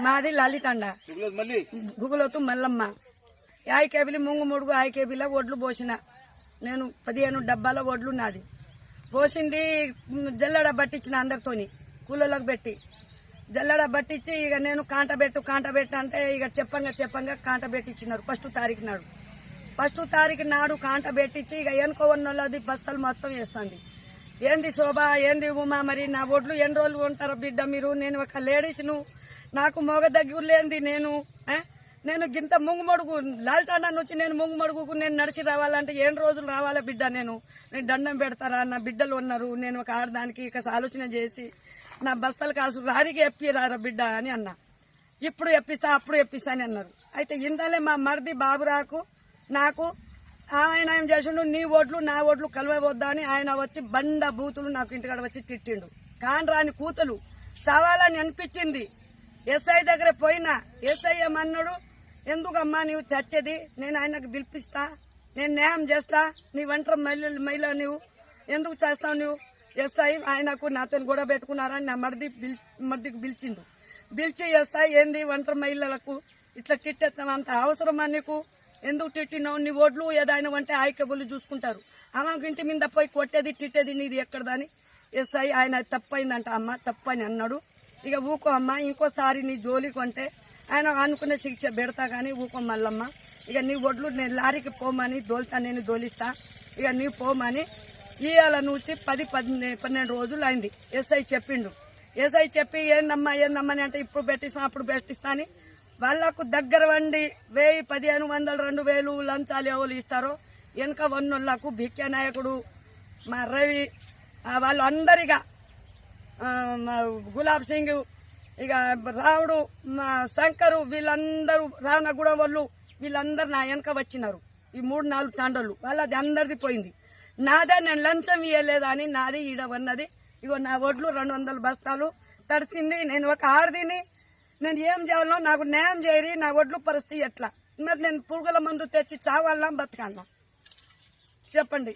మాది మళ్ళీ? గుగులోతు మల్లమ్మ. యాయి కేబిలి ముంగు ముడుగు ఆయి కేబిల ఒడ్లు పోసిన. నేను పదిహేను డబ్బాల ఒడ్లు నాది. పోసింది జల్లెడ పట్టించిన అందరితోని కూలోళ్ళకి పెట్టి. జల్లెడ పట్టించి ఇక నేను కాంట పెట్టు కాంట పెట్టు అంటే ఇక చెప్పంగా చెప్పంగా కాంట పెట్టించినారు ఫస్ట్ తారీఖు నాడు. ఫస్ట్ తారీఖు నాడు కాంట పెట్టించి ఇక ఎనుకో ఉన్నది బస్తాలు మొత్తం వేస్తుంది. ఏంది శోభ ఏంది ఉమా మరి? నా ఒడ్లు ఎన్ని రోజులు ఉంటారు బిడ్డ మీరు? నేను ఒక లేడీస్ను నాకు మొగ దగ్గర లేనిది నేను నేను గింత ముంగుమడుగు లాల్టాండా నుంచి నేను ముంగుమడుగుకు నేను నడిచి రావాలంటే ఎన్ని రోజులు రావాలా బిడ్డ నేను? నేను దండం పెడతారా? నా బిడ్డలు ఉన్నారు నేను ఒక ఆడదానికి ఇక ఆలోచన చేసి నా బస్తాలు కాసు రారికి ఎప్పిరారా బిడ్డ అని అన్నా. ఇప్పుడు ఎప్పిస్తా అప్పుడు ఎప్పిస్తా అని అన్నారు. అయితే ఇందలే మా మరిది బాబురాకు నాకు ఆయన ఏం చేసిండు? నీ ఓట్లు నా ఓట్లు కలవవద్దా అని ఆయన వచ్చి బండ బూతులు నాకు ఇంటికాడ వచ్చి తిట్టిండు. కాని రాని కూతులు చావాలని అనిపించింది. ఎస్ఐ దగ్గర పోయినా ఎస్ఐ ఏమన్నాడు? ఎందుకమ్మా నీవు చచ్చేది? నేను ఆయనకు పిలిపిస్తా నేను న్యాయం చేస్తా నీ వంట మహిళ మహిళ నువ్వు ఎందుకు చేస్తావు నువ్వు ఎస్ఐ ఆయనకు నాతో గొడవ పెట్టుకున్నారని నా మరిది మరిదికి పిలిచిండు. పిలిచి ఎస్ఐ ఏంది ఒంటరి మహిళలకు ఇట్లా తిట్టేస్తాం అంత అవసరమా నీకు? ఎందుకు తిట్టినావు? నీ ఓట్లు ఏదైనా అంటే ఆయకబులు చూసుకుంటారు. ఆమెకు ఇంటి మీద పోయి కొట్టేది తిట్టేది నీది ఎక్కడదని? ఎస్ఐ ఆయన తప్పైందంట అమ్మ తప్పని అన్నాడు. ఇక ఊకో అమ్మ ఇంకోసారి నీ జోలికి అంటే ఆయన అనుకున్న శిక్ష పెడతా కానీ ఊకో మల్లమ్మ. ఇక నీ ఒడ్లు నేను లారీకి పోమని దోలుతా నేను దోలిస్తా. ఇక నీ పోమని ఇవాళ నుంచి పది పది పన్నెండు రోజులు అయింది. ఎస్ఐ చెప్పిండు. ఎస్ఐ చెప్పి ఏందమ్మా ఏందమ్మా అని అంటే ఇప్పుడు పెట్టిస్తాను అప్పుడు పెట్టిస్తా అని. వాళ్ళకు దగ్గర వండి వెయ్యి పదిహేను వందలు రెండు వేలు లంచాలు ఎవరు ఇస్తారో వెనక వన్నోళ్ళకు భిక్య నాయకుడు మా రవి వాళ్ళు అందరిగా గులాబ్ సింగ్ ఇక రావుడు మా శంకరు వీళ్ళందరూ రానగూడెం వాళ్ళు వీళ్ళందరూ నా వెనక వచ్చినారు. ఈ మూడు నాలుగు తాండోళ్ళు. వాళ్ళది అందరిది పోయింది. నాదే నేను లంచం ఇవ్వలేదు అని నాది ఈడ ఉన్నది. ఇగో నా ఒడ్లు రెండు వందల బస్తాలు తడిసింది. నేను ఒక ఆడదిని. నేను ఏం చేయాలో నాకు న్యాయం చేయరి. నా ఒడ్లు పరిస్థితి ఎట్లా? మరి నేను పురుగుల మందు తెచ్చి చావాలా బతకాలా? చెప్పండి.